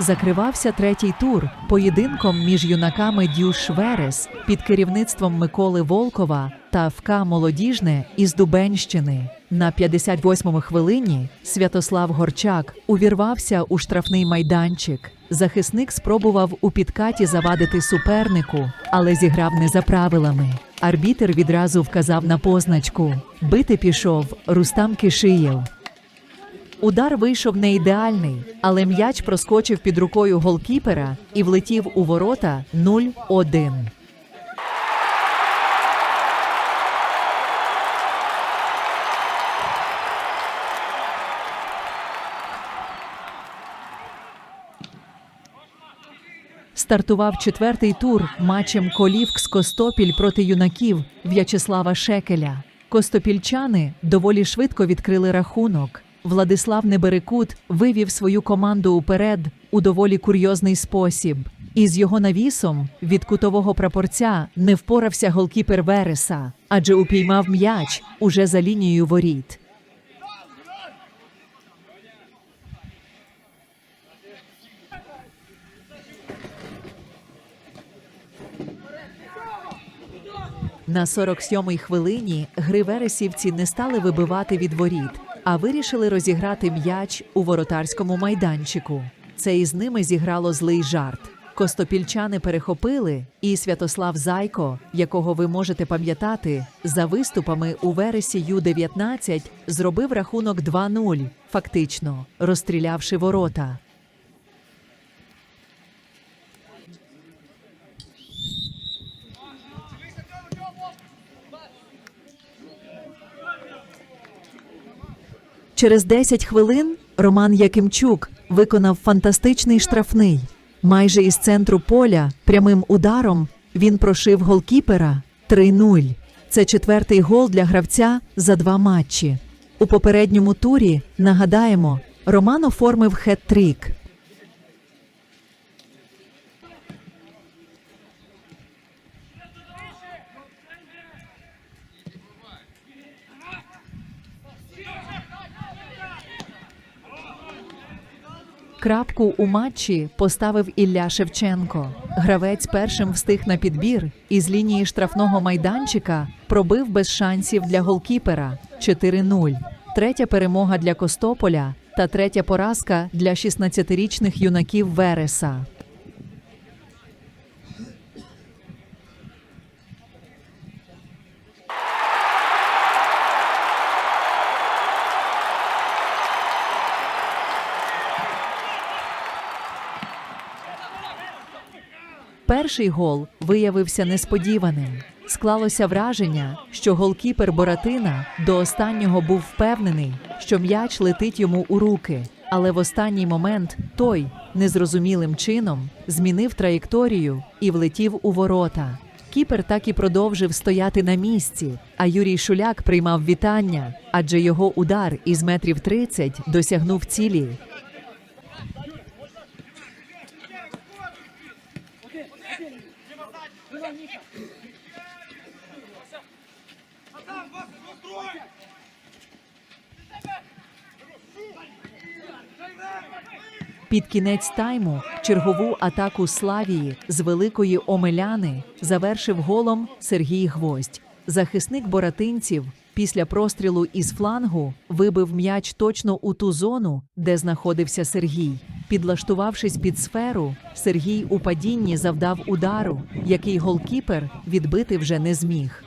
закривався третій тур поєдинком між юнаками Дюш Верес під керівництвом Миколи Волкова та ФК Молодіжне із Дубенщини. На 58-му хвилині Святослав Горчак увірвався у штрафний майданчик. Захисник спробував у підкаті завадити супернику, але зіграв не за правилами. Арбітер відразу вказав на позначку. Бити пішов Рустам Кишиєв. Удар вийшов не ідеальний, але м'яч проскочив під рукою голкіпера і влетів у ворота 0-1. Стартував четвертий тур матчем Колівкс Костопіль проти юнаків В'ячеслава Шекеля. Костопільчани доволі швидко відкрили рахунок. Владислав Неберекут вивів свою команду уперед у доволі курйозний спосіб. Із його навісом від кутового прапорця не впорався голкіпер Вереса, адже упіймав м'яч уже за лінією воріт. На 47-й хвилині гри вересівці не стали вибивати від воріт, а вирішили розіграти м'яч у воротарському майданчику. Це із ними зіграло злий жарт. Костопільчани перехопили, і Святослав Зайко, якого ви можете пам'ятати, за виступами у вересі Ю-19 зробив рахунок 2-0, фактично розстрілявши ворота. Через 10 хвилин Роман Якимчук виконав фантастичний штрафний. Майже із центру поля прямим ударом він прошив голкіпера 3-0. Це четвертий гол для гравця за два матчі. У попередньому турі нагадаємо, Роман оформив хет-трік. Крапку у матчі поставив Ілля Шевченко. Гравець першим встиг на підбір і з лінії штрафного майданчика пробив без шансів для голкіпера 4-0. Третя перемога для Костополя та третя поразка для 16-річних юнаків Вереса. Перший гол виявився несподіваним. Склалося враження, що голкіпер Боратина до останнього був впевнений, що м'яч летить йому у руки. Але в останній момент той незрозумілим чином змінив траєкторію і влетів у ворота. Кіпер так і продовжив стояти на місці, а Юрій Шуляк приймав вітання, адже його удар із метрів 30 досягнув цілі. Під кінець тайму чергову атаку Славії з великої Омеляни завершив голом Сергій Гвоздь. Захисник боратинців після прострілу із флангу вибив м'яч точно у ту зону, де знаходився Сергій. Підлаштувавшись під сферу, Сергій у падінні завдав удару, який голкіпер відбити вже не зміг.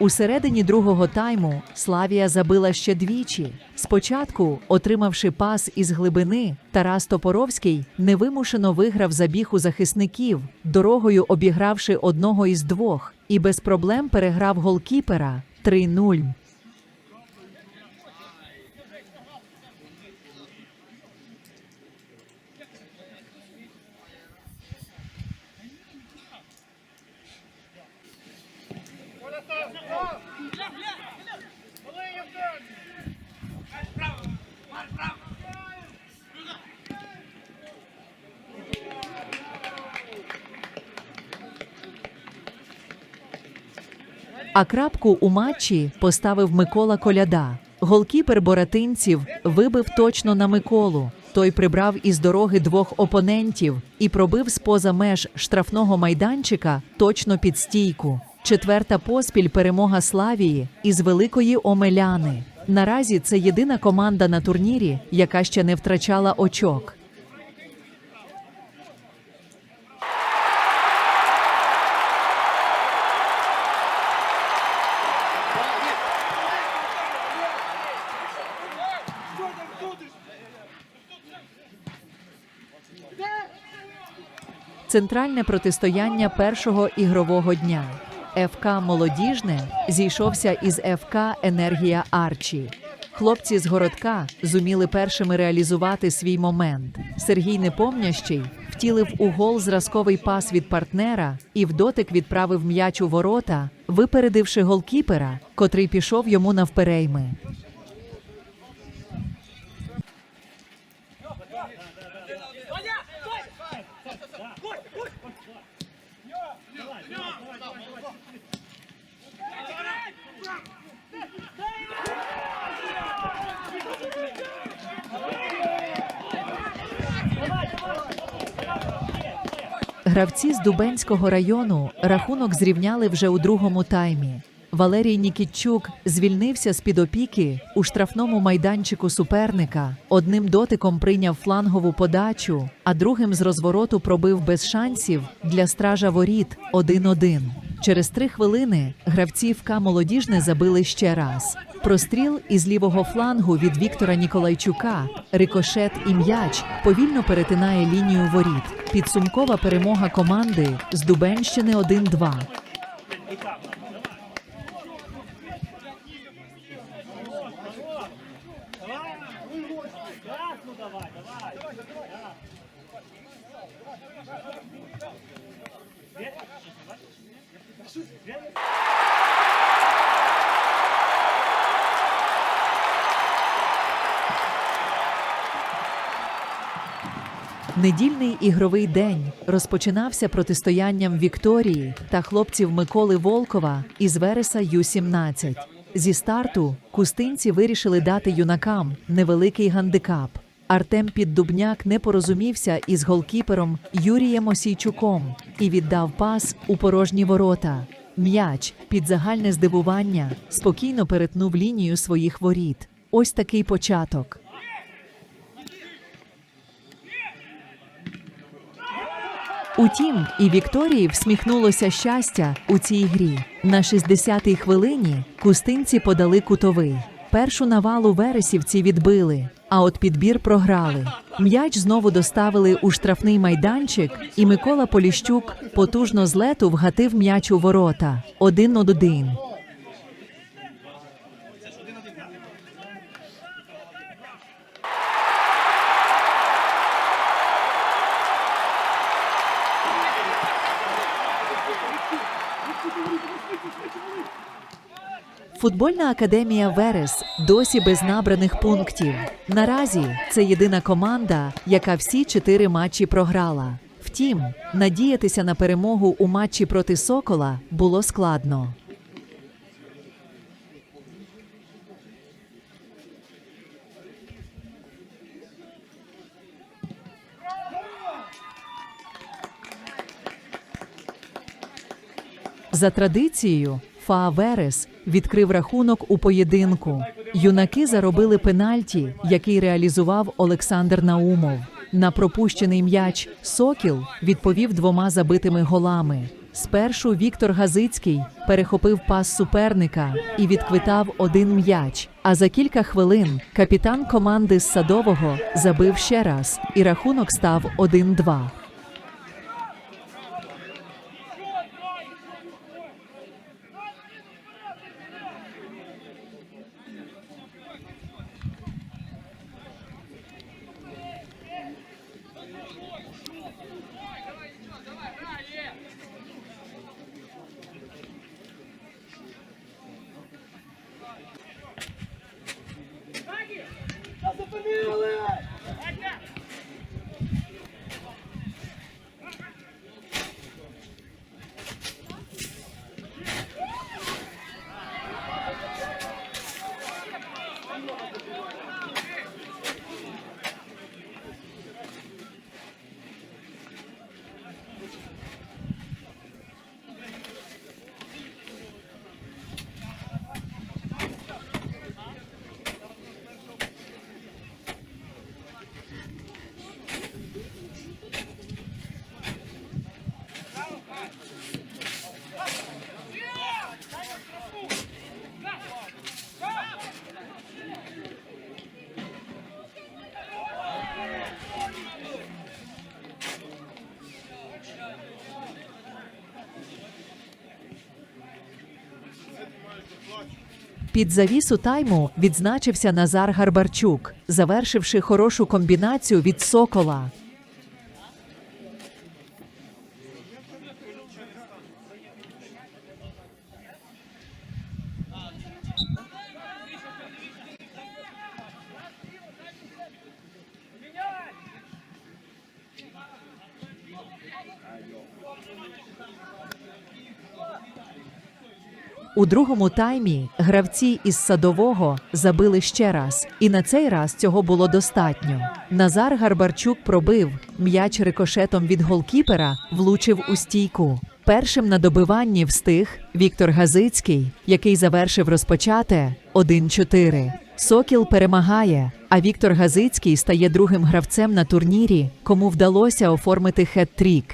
У середині другого тайму Славія забила ще двічі. Спочатку, отримавши пас із глибини, Тарас Топоровський невимушено виграв забіг у захисників, дорогою обігравши одного із двох, і без проблем переграв голкіпера 3-0. А крапку у матчі поставив Микола Коляда. Голкіпер Боратинців вибив точно на Миколу. Той прибрав із дороги двох опонентів і пробив з-поза меж штрафного майданчика точно під стійку. Четверта поспіль перемога Славії із великої Омеляни. Наразі це єдина команда на турнірі, яка ще не втрачала очок. Центральне протистояння першого ігрового дня. ФК Молодіжне зійшовся із ФК Енергія Арчі. Хлопці з городка зуміли першими реалізувати свій момент. Сергій Непомнящий втілив у гол зразковий пас від партнера і в дотик відправив м'яч у ворота, випередивши голкіпера, котрий пішов йому навперейми. Гравці з Дубенського району рахунок зрівняли вже у другому таймі. Валерій Нікітчук звільнився з під опіки у штрафному майданчику суперника. Одним дотиком прийняв флангову подачу, а другим з розвороту пробив без шансів для стража воріт 1-1. Через три хвилини гравці ФК молодіжне забили ще раз. Простріл із лівого флангу від Віктора Ніколайчука, рикошет і м'яч повільно перетинає лінію воріт. Підсумкова перемога команди з Дубенщини 1-2. Недільний ігровий день розпочинався протистоянням Вікторії та хлопців Миколи Волкова із Вереса Ю-17. Зі старту кустинці вирішили дати юнакам невеликий гандикап. Артем Піддубняк не порозумівся із голкіпером Юрієм Осійчуком і віддав пас у порожні ворота. М'яч під загальне здивування спокійно перетнув лінію своїх воріт. Ось такий початок. Утім, і Вікторії всміхнулося щастя у цій грі. На 60-й хвилині кустинці подали кутовий. Першу навалу вересівці відбили, а от підбір програли. М'яч знову доставили у штрафний майданчик, і Микола Поліщук потужно з лету вгатив м'яч у ворота. Один од один. Футбольна академія Верес досі без набраних пунктів. Наразі це єдина команда, яка всі чотири матчі програла. Втім, надіятися на перемогу у матчі проти Сокола було складно. За традицією, ФА Верес відкрив рахунок у поєдинку. Юнаки заробили пенальті, який реалізував Олександр Наумов. На пропущений м'яч Сокіл відповів двома забитими голами. Спершу Віктор Газицький перехопив пас суперника і відквитав один м'яч. А за кілька хвилин капітан команди з Садового забив ще раз, і рахунок став 1-2. Під завісу тайму відзначився Назар Гарбарчук, завершивши хорошу комбінацію від Сокола. У другому таймі гравці із садового забили ще раз, і на цей раз цього було достатньо. Назар Гарбарчук пробив м'яч рикошетом від голкіпера, влучив у стійку. Першим на добиванні встиг Віктор Газицький, який завершив розпочате 1-4. Сокіл перемагає, а Віктор Газицький стає другим гравцем на турнірі, кому вдалося оформити хет-трік.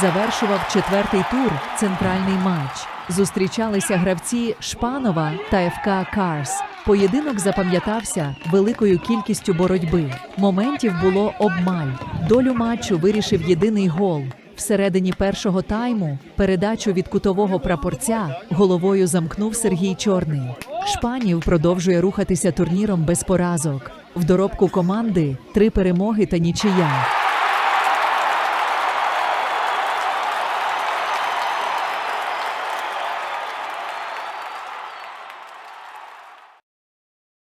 Завершував четвертий тур центральний матч. Зустрічалися гравці Шпанова та ФК Карс. Поєдинок запам'ятався великою кількістю боротьби. Моментів було обмаль. Долю матчу вирішив єдиний гол. Всередині першого тайму передачу від кутового прапорця головою замкнув Сергій Чорний. Шпанів продовжує рухатися турніром без поразок. В доробку команди три перемоги та нічия.